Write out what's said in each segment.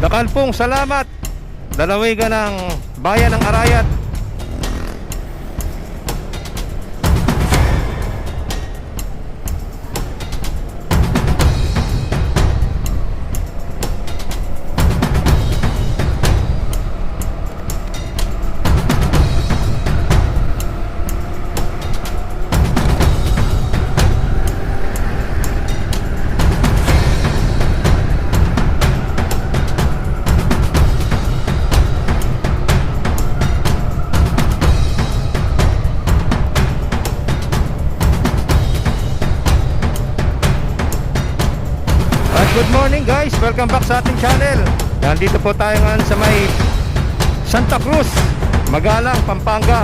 Nakalpong salamat. Dalawigan ng bayan ng Arayat. Morning guys, welcome back sa ating channel. Nandito po tayo ngayon sa may Santa Cruz, Magalang, Pampanga.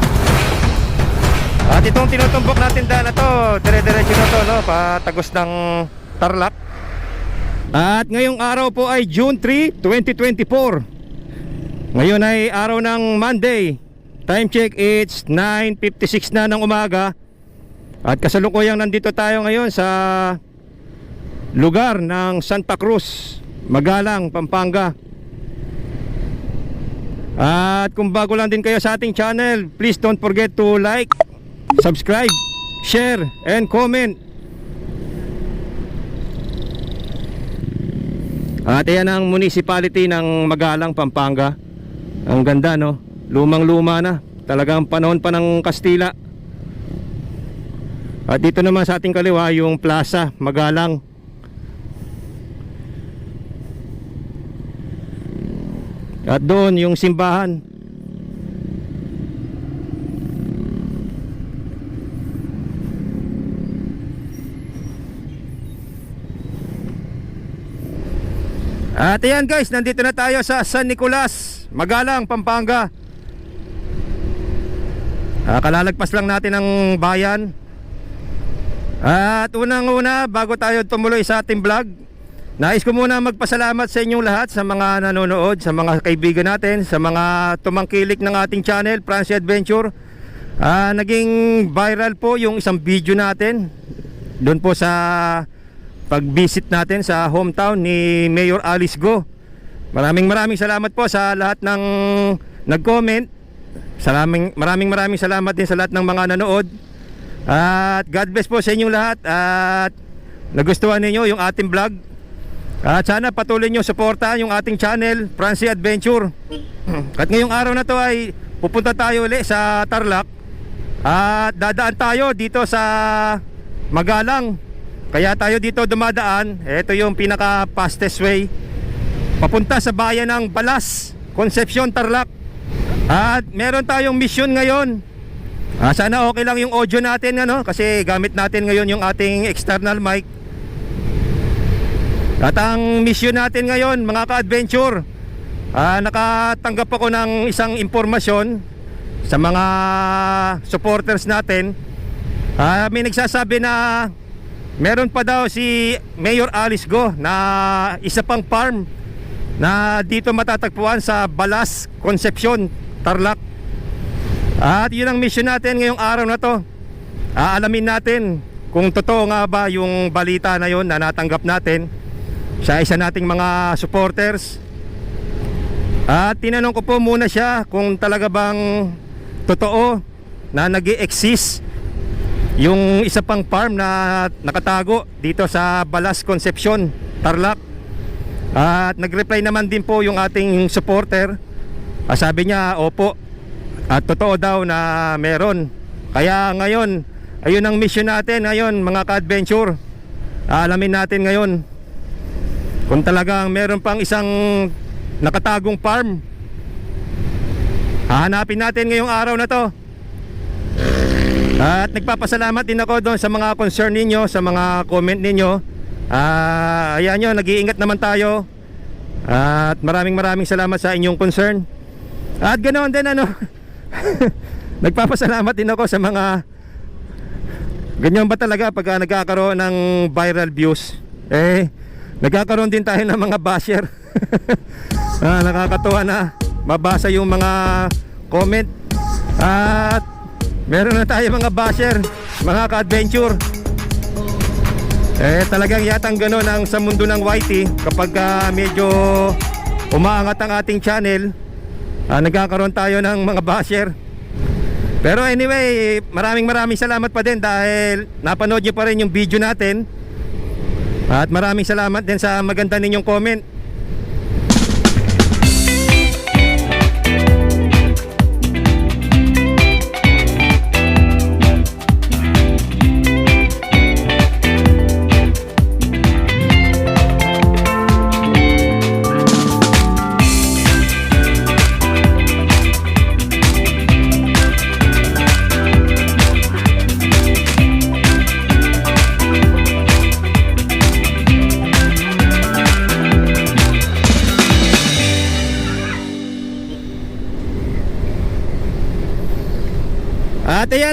At itong tinutumbok natin daan na to, dire-diretso na to, no, patagos ng Tarlac. At ngayong araw po ay June 3, 2024. Ngayon ay araw ng Monday. Time check, it's 9.56 na ng umaga. At kasalukuyang nandito tayo ngayon sa lugar ng Santa Cruz, Magalang, Pampanga. At kung bago lang din kayo sa ating channel, please don't forget to like, subscribe, share, and comment. At yan ang municipality ng Magalang, Pampanga. Ang ganda no, lumang-luma na. Talagang panahon pa ng Kastila. At dito naman sa ating kaliwa yung Plaza Magalang. At doon yung simbahan. At ayan guys, nandito na tayo sa San Nicolas, Magalang, Pampanga. Ah, kalalagpas lang natin ng bayan. At unang-una, bago tayo tumuloy sa ating vlog, nais ko muna magpasalamat sa inyong lahat sa mga nanonood, sa mga kaibigan natin, sa mga tumangkilik ng ating channel, Francie Adventure. Ah, naging viral po yung isang video natin doon po sa pag-visit natin sa hometown ni Mayor Alice Go. Maraming maraming salamat po sa lahat ng nag-comment. Maraming maraming maraming salamat din sa lahat ng mga nanood. At God bless po sa inyong lahat at nagustuhan ninyo yung ating vlog. At sana patuloy nyo suportahan yung ating channel, Francie Adventure. At ngayong araw na to ay pupunta tayo ulit sa Tarlac. At dadaan tayo dito sa Magalang. Kaya tayo dito dumadaan. Ito yung pinaka fastest way. Papunta sa bayan ng Balas, Concepcion, Tarlac. At meron tayong mission ngayon. Ah, sana okay lang yung audio natin ano kasi gamit natin ngayon yung ating external mic. At ang mission natin ngayon mga ka-adventure ah, nakatanggap ako ng isang impormasyon sa mga supporters natin. Ah, may nagsasabi na meron pa daw si Mayor Alice Go na isa pang farm na dito matatagpuan sa Balas, Concepcion, Tarlac. At yun ang mission natin ngayong araw na to. Aalamin natin kung totoo nga ba yung balita na yun na natanggap natin sa isa nating mga supporters. At tinanong ko po muna siya kung talaga bang totoo na nag exist yung isa pang farm na nakatago dito sa Balas Concepcion, Tarlac. At nag-reply naman din po yung ating supporter. Ah, sabi niya, opo, at totoo daw na meron. Kaya ngayon, ayun ang mission natin ngayon mga ka-adventure. Alamin natin ngayon kung talagang meron pang isang nakatagong farm. Hahanapin natin ngayong araw na to. At nagpapasalamat din ako doon sa mga concern ninyo, sa mga comment ninyo. Ah, ayan nyo, nag-iingat naman tayo. At maraming maraming salamat sa inyong concern. At ganoon din ano. Nagpapasalamat din ako sa mga Ganyan ba talaga pag ah, nagkakaroon ng viral views? Eh, nagkakaroon din tayo ng mga basher. ah, nakakatuwa na mabasa yung mga comment. At meron na tayo mga basher, mga ka-adventure. Eh talagang yatang gano'n ang sa mundo ng YT kapag ah, medyo umaangat ang ating channel. Ah, nagkakaroon tayo ng mga basher. Pero anyway, maraming maraming salamat pa din dahil napanood niyo pa rin yung video natin. At maraming salamat din sa maganda ninyong comment.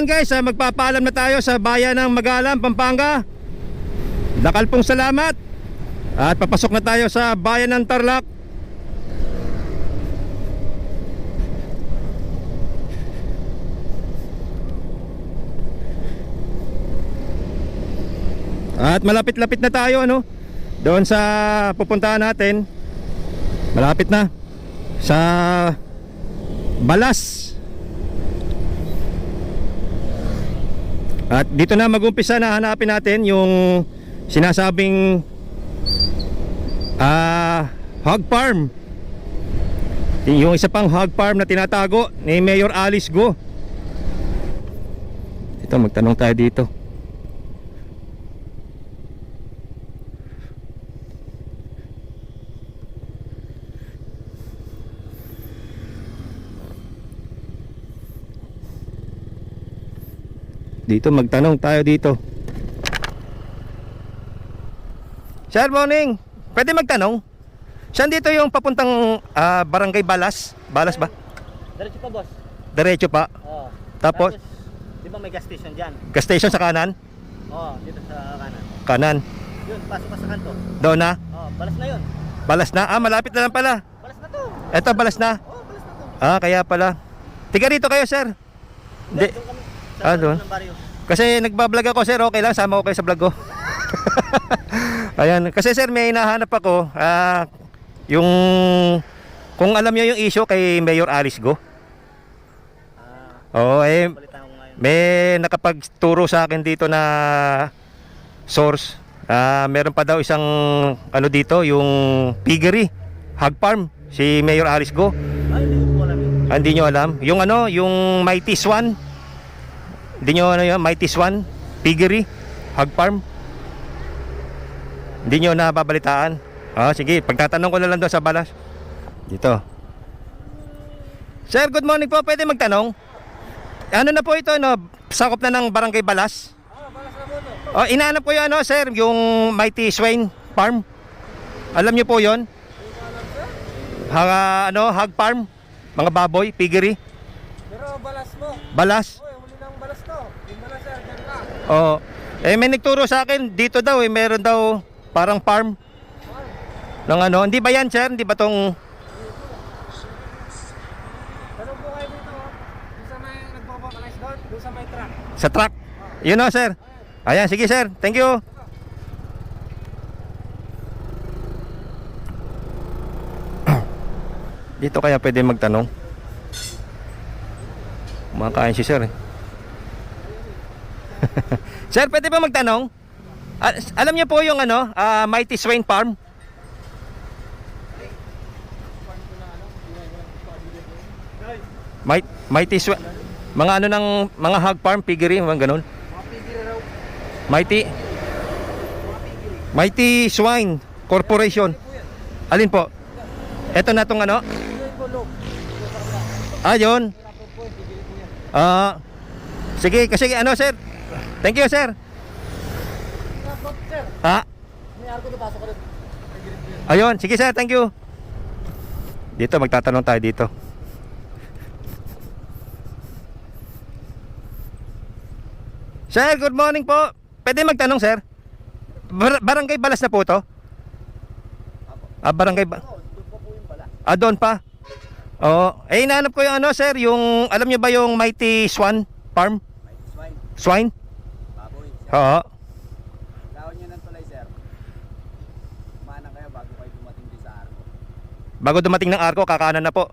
At ayan guys, ah, magpapaalam na tayo sa bayan ng Magalang, Pampanga. Dakal pong salamat. At papasok na tayo sa bayan ng Tarlac. At malapit-lapit na tayo ano doon sa pupuntahan natin. Malapit na sa Balas. At dito na mag-umpisa na hanapin natin yung sinasabing ah hog farm. Yung isa pang hog farm na tinatago ni Mayor Alice Go. Ito magtanong tayo dito. Dito magtanong tayo dito. Sir, morning. Pwede magtanong? Saan dito yung papuntang ah, Barangay Balas? Balas ba? Diretso pa, boss. Diretso pa. Oo. Tapos? di ba may gas station dyan? Gas station sa kanan? Oo, dito sa kanan. Kanan. Yun, pasok pa sa kanto. Doon na? Oo, balas na yun. Balas na? Ah, malapit na lang pala. Balas na to. Eto, balas na. Oo, balas na to. Ah, kaya pala. Tiga rito kayo, sir. Hindi. Sa Ah, doon? Kasi nagbablog ako, sir. Okay lang, sama ko kayo sa vlog ko. Ayan, kasi sir, may hinahanap ako. Ah, yung kung alam niyo yung issue kay Mayor Alice Go. Ah, Oo, eh ko ngayon. may nakapagturo sa akin dito na source. Ah, meron pa daw isang ano dito, yung piggery, hog farm, si Mayor Alice Go. Ay, hindi ko alam. Ah, hindi nyo alam. Yung ano, yung Mighty Swan. Hindi nyo ano yun, Mighty Swan, piggery, hog farm. Hindi nyo nababalitaan. Ah, sige, pagtatanong ko na lang doon sa balas. Dito. Sir, good morning po. Pwede magtanong? Ano na po ito, no? Sakop na ng Barangay Balas? Oo, balas na po. Oh, inaanap ko yung ano, sir, yung Mighty Swain Farm. Alam niyo po 'yon? Ha, ano, hog farm, mga baboy, piggery, Pero balas mo. balas. Oy, ka. Oh. Eh may nagturo sa akin dito daw eh meron daw parang farm ng ano, hindi ba yan, sir? Hindi ba tong Tanong po kayo dito, oh. Doon sa may nagpapakalis doon, doon sa may truck. sa truck? Yun oh, sir. Ayan, sige, sir. Thank you. Dito kaya pwede magtanong? Kumakain si sir eh. Sir, pwede ba magtanong? Ah, alam niyo po yung ano, ah, Mighty Swain Farm? Might, Mighty Swain mga ano ng mga hog farm, piggery, mga ganun. Mighty Mighty Swine Corporation. Alin po? Ito na tong ano? Ah, yun. Ah, sige, kasi ano, sir? Thank you, sir. Ha? Ayun, sige sir, thank you. Dito magtatanong tayo dito. Sir, good morning po. Pwede magtanong, sir? Bar- barangay Balas na po to? Ah, barangay ba? Ah, doon pa? Oo. Eh, inaanap ko yung ano, sir, yung, alam niyo ba yung Mighty Swan Farm? Swine, Swine? Oo. Lawan nyo ng tulay, sir. Kumanan kayo bago kayo dumating din sa arko. Bago dumating ng arko, kakanan na po.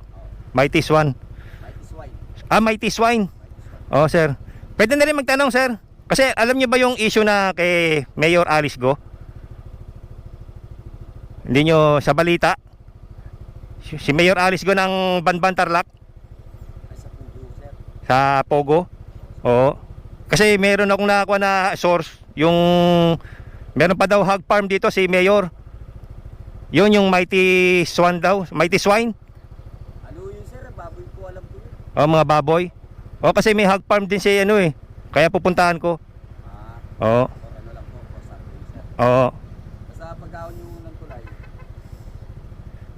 Mighty Swan. Mighty Swine. Ah, Mighty Swine. Oh, sir. Pwede na rin magtanong, sir. Kasi alam niyo ba yung issue na kay Mayor Alice Go? Hindi nyo sa balita? Si Mayor Alice Go ng Banban Tarlac sa Pugo, sir. sa Pogo. Oo. Kasi meron akong nakakuha na source yung meron pa daw hog farm dito si Mayor. Yun yung Mighty Swan daw, Mighty Swine. Ano yun, sir? Baboy po, alam ko yun. Oh, mga baboy. Oh, kasi may hog farm din si ano eh. Kaya pupuntahan ko. Oo. Ah, or ano lang po, for Sunday, sir. Oo. Basta pag-ahon nyo ng tulay,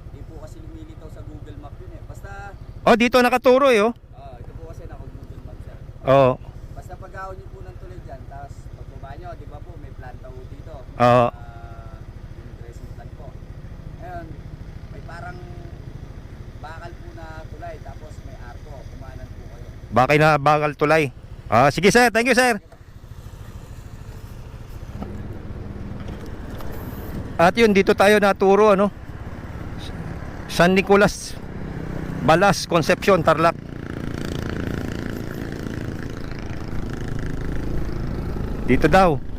hindi po kasi lumilitaw sa Google Map yun eh. Basta, Oh, dito nakaturo eh, oh. ah, ito po kasi naka Google Map, sir. Oo. Basta pag-ahon nyo po ng tulay dyan, tapos pagbaba nyo, di ba po, may planta po dito. Oo. Po. Ngayon, may parang bakal po na tulay, tapos may arko, kumanan po kayo. Bakay na bagal tulay. Ah, sige sir, thank you sir. At yun, dito tayo naturo ano. San Nicolas Balas, Concepcion, Tarlac. Dito daw.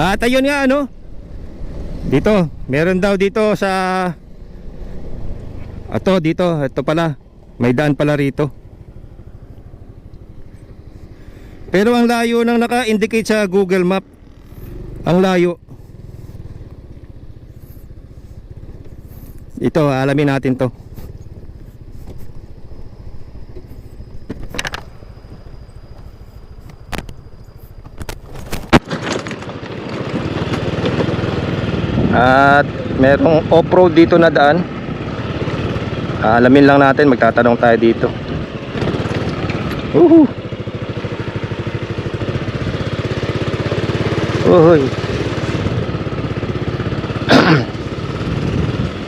At ayun nga ano. Dito, meron daw dito sa Ato dito, ito pala. May daan pala rito. Pero ang layo nang naka-indicate sa Google Map. Ang layo. Ito, alamin natin to. At merong off-road dito na daan. Alamin lang natin, magtatanong tayo dito. Uhu. Uhoy.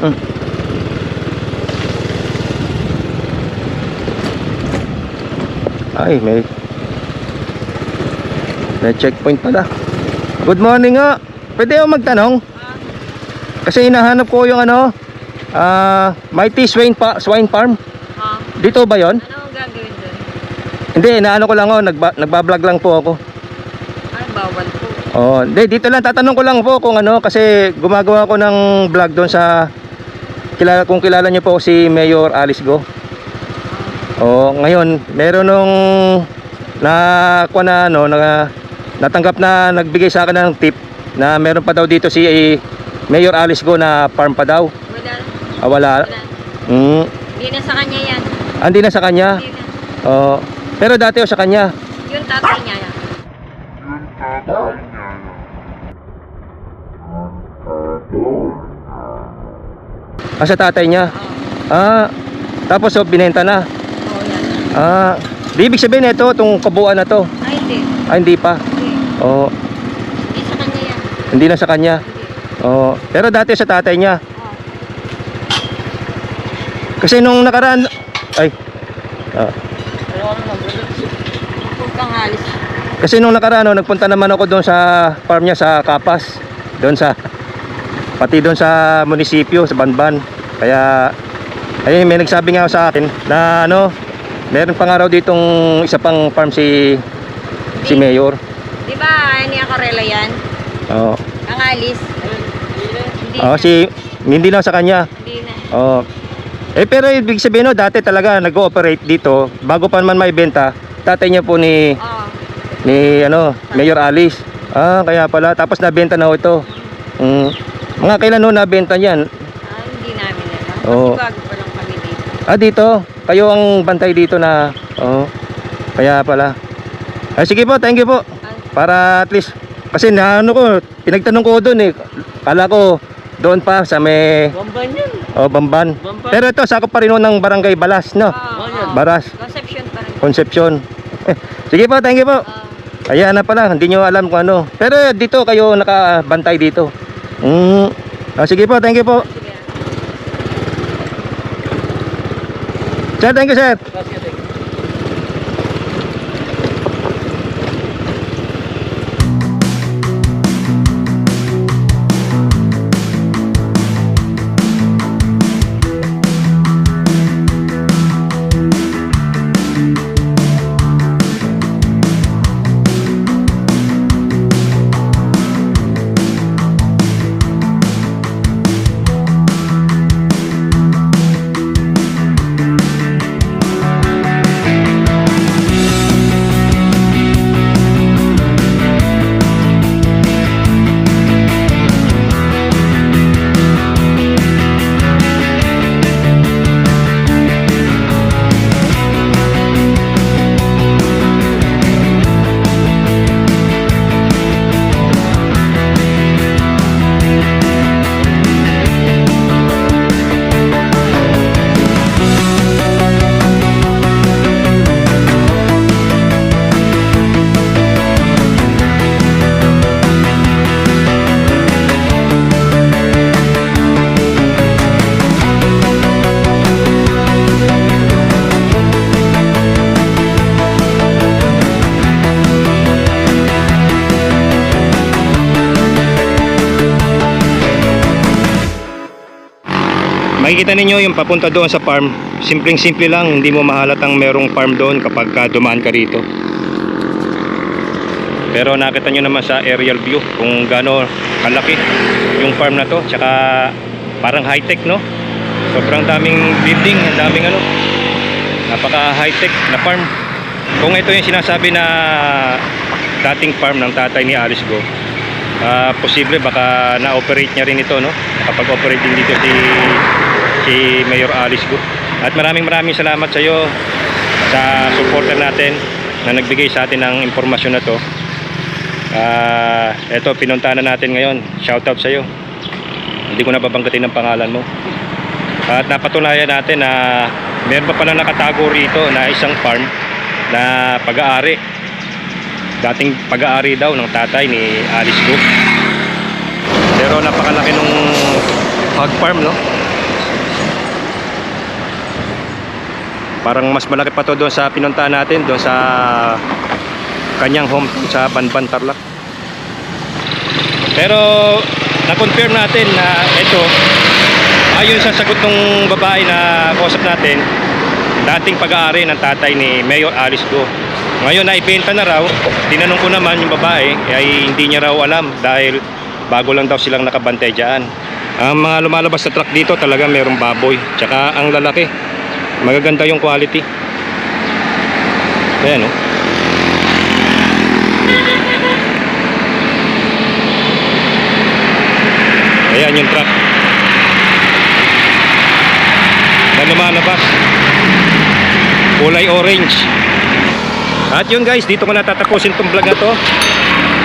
Hmm. Ay, may may checkpoint pala. Good morning nga. Pwede ako magtanong? Kasi hinahanap ko yung ano, ah, Mighty Swine, pa, Swine Farm. Ah, Dito ba yon? ano ang gagawin doon? Hindi, naano ko lang ako, nagba, nagbablog lang po ako. Ay, bawal po. Oh, hindi, dito lang tatanong ko lang po kung ano kasi gumagawa ko ng vlog doon sa kilala kung kilala niyo po si Mayor Alice Go. Oh, ngayon, meron nung na kuha na ano, na, natanggap na nagbigay sa akin ng tip na meron pa daw dito si eh, Mayor Alice Go na farm pa daw. Wala. Ah, wala. Wala. Mm, Hindi na sa kanya yan. andi na sa kanya. Hindi na. Oh, pero dati o sa kanya. Yung tatay niya. Ah, sa tatay niya. Oo. Ah, tapos oh, binenta na. Oo, yan. Ah, di ibig sabihin ito, itong kabuuan na to. Ay, hindi. Ah, hindi pa. Hindi. Oh, Hindi sa kanya yan. hindi na sa kanya. Oh, pero dati sa tatay niya. Oo. Kasi nung nakaraan ay ah, kasi nung nakaraan oh, nagpunta naman ako doon sa farm niya sa Kapas. Doon sa pati doon sa munisipyo sa Banban. Kaya ay may nagsabi nga sa akin na ano, meron pa nga raw ditong isa pang farm si si. Mayor. Di ba, ni Akarela yan? Oh, Ang alis. Hindi oh na. si hindi na sa kanya. Hindi na. Oh. Eh pero ibig sabihin no, dati talaga nag-ooperate dito bago pa man maibenta. Tatay niya po ni Oo. ni ano, Mayor Alice. Ah, kaya pala tapos nabenta na ho ito. Mm. Mga kailan ho nabenta niyan? Ah, hindi namin alam. Oo. Kasi bago pa lang kami dito. Ah, dito. Kayo ang bantay dito na oh. Kaya pala. Ay sige po, thank you po. Ah, Para at least kasi na ano ko, pinagtanong ko doon eh. Kala ko doon pa sa may Bamban yan. oh, Bamban. Bamban. Pero ito sakop pa rin ho ng Barangay Balas, no? Oo, yan. oo. Baras. Conception pa rin. Concepcion. Sige po, thank you po. Oo. Ayan na pala, hindi nyo alam kung ano. Pero dito kayo nakabantay dito. Mm. Ah, sige po, thank you po. sige. Sir, thank you sir. Makikita ninyo yung papunta doon sa farm. Simpleng simple lang, hindi mo mahalatang merong farm doon kapag ka dumaan ka rito. Pero nakita nyo naman sa aerial view kung gaano kalaki yung farm na to. Tsaka parang high-tech no? Sobrang daming building, ang daming ano. Napaka high-tech na farm. Kung ito yung sinasabi na dating farm ng tatay ni Alice Go, ah, posible baka na-operate niya rin ito no? Nakapag-operate din dito si si Mayor Alice Go. At maraming maraming salamat sa iyo sa supporter natin na nagbigay sa atin ng impormasyon na to. Ah, eto pinuntahan na natin ngayon. Shoutout sa iyo. Hindi ko na ang pangalan mo. At napatunayan natin na meron pa pala nakatago rito na isang farm na pag-aari. Dating pag-aari daw ng tatay ni Alice Go. Pero napakalaki nung hog farm, no? Parang mas malaki pa to doon sa pinuntahan natin, doon sa kanyang home sa Banban Tarlac. Pero na-confirm natin na ito ayon sa sagot ng babae na kausap natin dating pag-aari ng tatay ni Mayor Alice Go. Ngayon na ibenta na raw, tinanong ko naman yung babae ay hindi niya raw alam dahil bago lang daw silang nakabantay dyan. Ang mga lumalabas sa truck dito talaga mayroong baboy. Tsaka ang lalaki. Magaganda yung quality. Ayan oh. Ayan yung truck. Na lumalabas. Kulay orange. At yun guys, dito ko natatapusin tong vlog na to.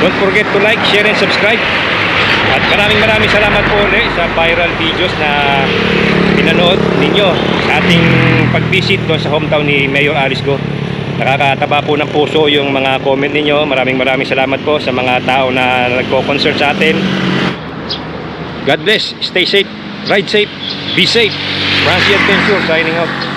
Don't forget to like, share, and subscribe. At maraming maraming salamat po ulit sa viral videos na pinanood ninyo sa ating pag-visit doon sa hometown ni Mayor Alice Go. Nakakataba po ng puso yung mga comment ninyo. Maraming maraming salamat po sa mga tao na nagko-concern sa atin. God bless. Stay safe. Ride safe. Be safe. Francie Adventure signing off.